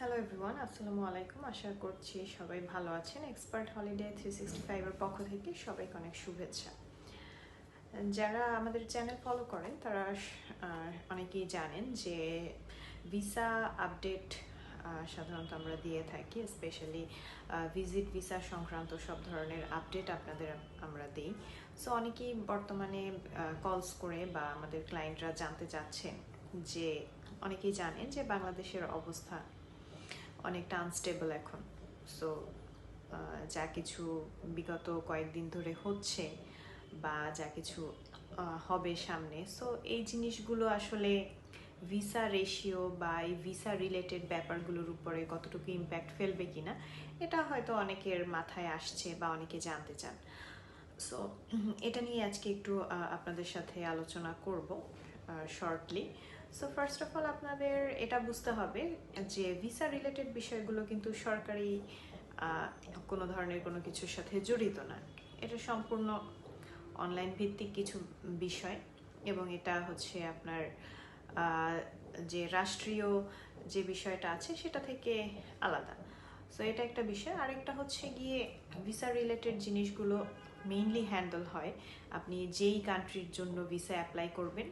Hello everyone আসসালামু আলাইকুম। আশা করছি সবাই ভালো আছেন। এক্সপার্ট হলিডে থ্রি সিক্সটি ফাইভের পক্ষ থেকে সবাইকে অনেক শুভেচ্ছা। যারা আমাদের চ্যানেল ফলো করেন, তারা অনেকেই জানেন যে ভিসা আপডেট সাধারণত আমরা দিয়ে থাকি। স্পেশালি ভিজিট ভিসা সংক্রান্ত সব ধরনের আপডেট আপনাদের আমরা দিই। সো অনেকেই বর্তমানে কলস করে বা আমাদের ক্লায়েন্টরা জানতে চাচ্ছেন যে, অনেকেই জানেন যে বাংলাদেশের অবস্থা অনেকটা আনস্টেবল এখন। সো যা কিছু বিগত কয়েকদিন ধরে হচ্ছে বা যা কিছু হবে সামনে। সো এই জিনিসগুলো আসলে ভিসা রেশিও বা এই ভিসা রিলেটেড ব্যাপারগুলোর উপরে কতটুকু ইম্প্যাক্ট ফেলবে কিনা, এটা হয়তো অনেকের মাথায় আসছে বা অনেকে জানতে চান। সো এটা নিয়ে আজকে একটু আপনাদের সাথে আলোচনা করব shortly so first of all আপনাদের এটা বুঝতে হবে যে ভিসা রিলেটেড বিষয়গুলো কিন্তু সরকারি কোনো ধরনের কোনো কিছুর সাথে জড়িত না। এটা সম্পূর্ণ অনলাইন ভিত্তিক কিছু বিষয় এবং এটা হচ্ছে আপনার যে রাষ্ট্রীয় যে বিষয়টা আছে সেটা থেকে আলাদা। সো এটা একটা বিষয়। আরেকটা হচ্ছে গিয়ে ভিসা রিলেটেড জিনিসগুলো মেইনলি হ্যান্ডেল হয়। আপনি যেই কান্ট্রির জন্য ভিসা অ্যাপ্লাই করবেন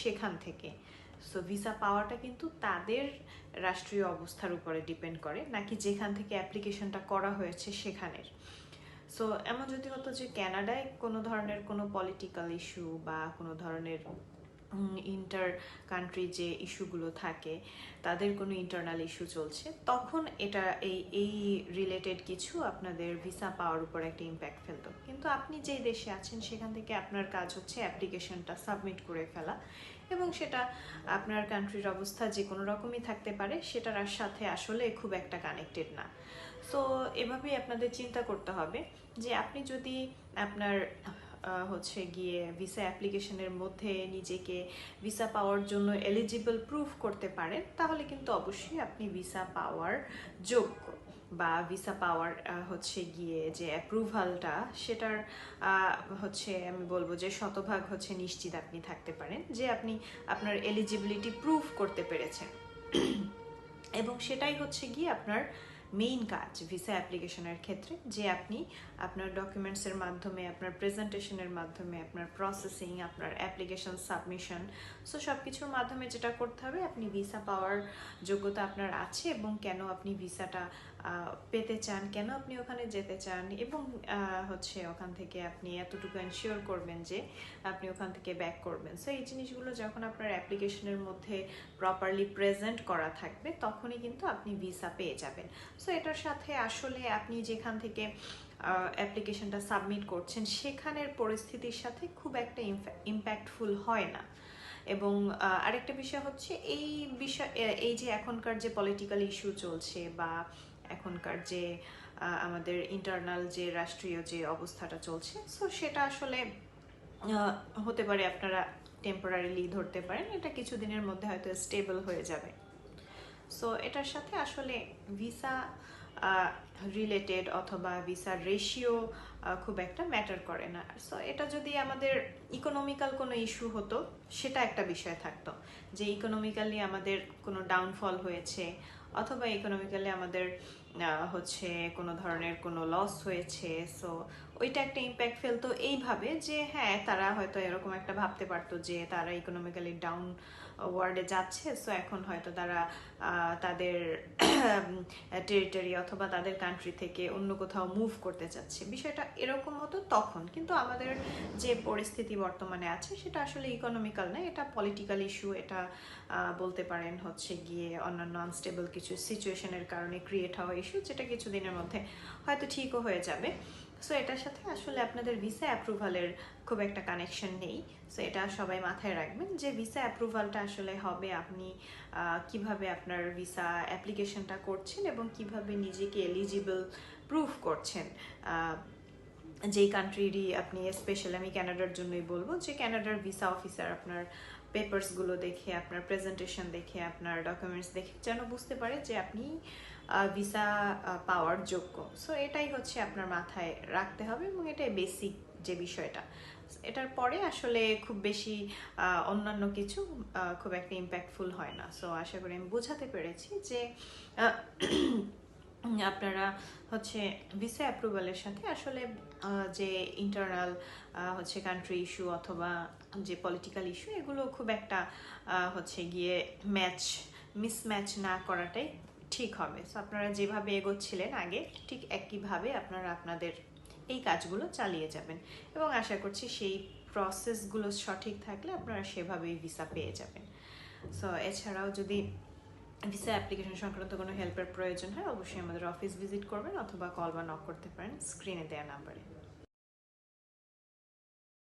সেখান থেকে। সো ভিসা পাওয়াটা কিন্তু তাদের রাষ্ট্রীয় অবস্থার উপরে ডিপেন্ড করে, নাকি যেখান থেকে অ্যাপ্লিকেশনটা করা হয়েছে সেখানের। সো এমন যদি হতো যে ক্যানাডায় কোনো ধরনের কোনো পলিটিক্যাল ইস্যু বা কোনো ধরনের ইন্টার কান্ট্রি যে ইস্যুগুলো থাকে, তাদের কোনো ইন্টারনাল ইস্যু চলছে। তখন এটা এই এই রিলেটেড কিছু আপনাদের ভিসা পাওয়ার উপর একটা ইম্প্যাক্ট ফেলতো। কিন্তু আপনি যেই দেশে আছেন, সেখান থেকে আপনার কাজ হচ্ছে অ্যাপ্লিকেশনটা সাবমিট করে ফেলা এবং সেটা আপনার কান্ট্রির অবস্থা যে কোনো রকমই থাকতে পারে, সেটার সাথে আসলে খুব একটা কানেক্টেড না। সো এভাবেই আপনাদের চিন্তা করতে হবে যে আপনি যদি আপনার হচ্ছে গিয়ে ভিসা অ্যাপ্লিকেশনের মধ্যে নিজেকে ভিসা পাওয়ার জন্য এলিজিবল প্রুফ করতে পারেন, তাহলে কিন্তু অবশ্যই আপনি ভিসা পাওয়ার যোগ্য বা ভিসা পাওয়ার হচ্ছে গিয়ে যে অ্যাপ্রুভালটা সেটার হচ্ছে আমি বলব যে শতভাগ হচ্ছে নিশ্চিত আপনি থাকতে পারেন যে আপনি আপনার এলিজিবিলিটি প্রুফ করতে পেরেছেন। এবং সেটাই হচ্ছে গিয়ে আপনার মেইন কাজ ভিসা অ্যাপ্লিকেশনের ক্ষেত্রে, যে আপনি আপনার ডকুমেন্টসের মাধ্যমে, আপনার প্রেজেন্টেশনের মাধ্যমে, আপনার প্রসেসিং আপনার অ্যাপ্লিকেশন সাবমিশন সো সব কিছুর মাধ্যমে যেটা করতে হবে, আপনি ভিসা পাওয়ার যোগ্যতা আপনার আছে এবং কেন আপনি ভিসাটা পেতে চান, কেন আপনি ওখানে যেতে চান? এবং হচ্ছে ওখান থেকে আপনি এতটুকু এনশিওর করবেন যে আপনি ওখান থেকে ব্যাক করবেন। সো এই জিনিসগুলো যখন আপনার অ্যাপ্লিকেশনের মধ্যে প্রপারলি প্রেজেন্ট করা থাকবে, তখনই কিন্তু আপনি ভিসা পেয়ে যাবেন। সো এটার সাথে আসলে আপনি যেখান থেকে অ্যাপ্লিকেশনটা সাবমিট করছেন, সেখানের পরিস্থিতির সাথে খুব একটা ইম্প্যাক্টফুল হয় না। এবং আরেকটা বিষয় হচ্ছে, এই বিষয় এই যে এখনকার যে পলিটিক্যাল ইস্যু চলছে বা এখনকার যে আমাদের ইন্টারনাল যে, রাষ্ট্রীয় যে অবস্থাটা চলছে। সো সেটা আসলে হতে পারে আপনারা টেম্পোরারিলি ধরতে পারেন। এটা কিছুদিনের মধ্যে হয়তো স্টেবল হয়ে যাবে। সো এটার সাথে আসলে ভিসা রিলেটেড অথবা ভিসার রেশিও খুব একটা ম্যাটার করে না। সো এটা যদি আমাদের ইকোনমিক্যাল কোনো ইস্যু হতো, সেটা একটা বিষয় থাকতো। যে ইকোনমিক্যালি আমাদের কোনো ডাউনফল হয়েছে অথবা ইকোনমিক্যালি আমাদের হচ্ছে, কোনো ধরনের কোনো লস হয়েছে সো ওইটা একটা ইম্প্যাক্ট ফেলতো এইভাবে যে হ্যাঁ তারা হয়তো এরকম একটা ভাবতে পারতো যে তারা ইকোনমিক্যালি ডাউন ওয়ার্ডে যাচ্ছে সো এখন হয়তো তারা তাদের টেরিটরি অথবা তাদের কান্ট্রি থেকে অন্য কোথাও মুভ করতে চাচ্ছে। বিষয়টা এরকম হতো তখন, কিন্তু আমাদের যে পরিস্থিতি বর্তমানে আছে সেটা আসলে ইকোনমিক্যাল না, এটা পলিটিক্যাল ইস্যু এটা বলতে পারেন হচ্ছে গিয়ে অন্যান্য আনস্টেবল কিছু সিচুয়েশনের কারণে ক্রিয়েট হওয়া ইস্যু যেটা কিছুদিনের মধ্যে হয়তো ঠিকও হয়ে যাবে। সো এটার সাথে আসলে আপনাদের ভিসা অ্যাপ্রুভালের খুব একটা কানেকশন নেই। সো এটা সবাই মাথায় রাখবেন যে ভিসা অ্যাপ্রুভালটা আসলে হবে আপনি কীভাবে আপনার ভিসা অ্যাপ্লিকেশনটা করছেন এবং কীভাবে নিজেকে এলিজিবল প্রুফ করছেন। যেই কান্ট্রিরই আপনি স্পেশাল আমি ক্যানাডার জন্যই বলব, যে ক্যানাডার ভিসা অফিসার আপনার পেপারসগুলো দেখে, আপনার প্রেজেন্টেশন দেখে, আপনার ডকুমেন্টস দেখে, যেন বুঝতে পারে যে আপনি ভিসা পাওয়ার যোগ্য। সো এটাই হচ্ছে আপনার মাথায় রাখতে হবে এবং এটাই বেসিক যে বিষয়টা। এটার পরে আসলে খুব বেশি অন্যান্য কিছু খুব একটা ইম্প্যাক্টফুল হয় না। সো আশা করি আমি বোঝাতে পেরেছি যে আপনারা হচ্ছে ভিসা অ্যাপ্রুভালের সাথে আসলে যে ইন্টারনাল হচ্ছে কান্ট্রি ইস্যু অথবা যে পলিটিক্যাল ইস্যু এগুলো খুব একটা হচ্ছে গিয়ে ম্যাচ মিসম্যাচ না করাটাই ঠিক হবে। সো আপনারা যেভাবে এগোচ্ছিলেন আগে, ঠিক একইভাবে আপনারা আপনাদের এই কাজগুলো চালিয়ে যাবেন। এবং আশা করছি সেই প্রসেসগুলো সঠিক থাকলে আপনারা সেভাবেই ভিসা পেয়ে যাবেন। সো এছাড়াও যদি ভিসা অ্যাপ্লিকেশন সংক্রান্ত কোনো হেল্পের প্রয়োজন হয়, অবশ্যই আমাদের অফিস ভিজিট করবেন অথবা কল বা নক করতে পারেন স্ক্রিনে দেওয়া নাম্বারে